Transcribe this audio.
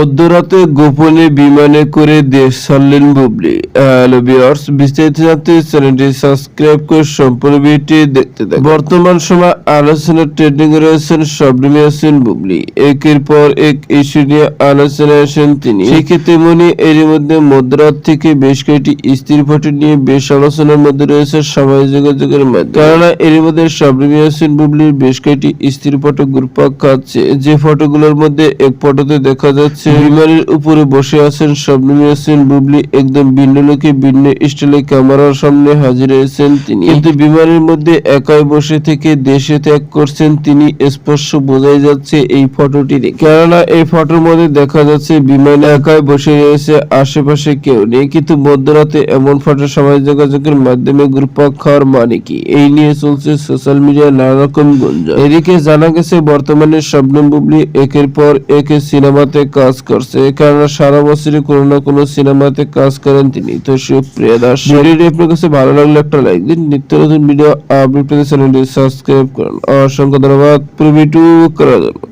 মধ্যরাতে গোপনে বিমানে করে দেশ ছাড়লেন বুবলি। বিস্তারিত জানতে চ্যানেলটি সাবস্ক্রাইব করে সম্পূর্ণ ভিডিওটি দেখতে থাকুন। বর্তমান সময় আলোচনা ট্রেন্ডিং রয়েছেন শবনম ইয়াসিন বুবলি। একের পর এক ইস্যু নিয়ে আলোচনায় আসেন তিনি। সেক্ষেত্রে মনে এর মধ্যে মধ্যরাত থেকে বেশ কয়েকটি স্ত্রী ফটো নিয়ে বেশ আলোচনার মধ্যে রয়েছে সামাজিক যোগাযোগের মাধ্যমে। কেননা এর মধ্যে শবনম ইয়াসিন বুবলির বেশ কয়েকটি স্ত্রী ফটো ঘুরপাক খাচ্ছে যে ফটোগুলোর মধ্যে এক ফটোতে দেখা যাচ্ছে বিমানের উপরে বসে আছেন শবনম ইয়াসিন, বুবলি একদম ভিন্ন লোকে, ভিন্ন স্টাইলে ক্যামেরার সামনে হাজির হয়েছেন তিনি। কিন্তু বিমানের মধ্যে একাই বসে থেকে দেশে ত্যাগ করছেন তিনি, স্পষ্ট বোঝাই যাচ্ছে এই ফটোটি কেননা এই ফটোর মধ্যে দেখা যাচ্ছে বিমানে একাই বসে রয়েছে, আশেপাশে কেউ নেই। কিন্তু মধ্যরাতে এমন ফটো সামাজিক যোগাযোগের মাধ্যমে গ্রুপ খাওয়ার মানে কি? এই নিয়ে চলছে সোশ্যাল মিডিয়ায় নানা রকম গুঞ্জন। এদিকে জানা গেছে, বর্তমানে শবনম বুবলি একের পর একে সিনেমাতে কাজ করছে কারণ সারা বছরই কোনো না কোনো সিনেমাতে কাজ করেন তিনি। তো সুপ্রিয়া দাস ভিডিওটি আপনার কাছে ভালো লাগলে একটা লাইক দিন। নিত্য নতুন ভিডিও আপডেট পেতে চ্যানেলটি সাবস্ক্রাইব করুন। অসংখ্য ধন্যবাদ।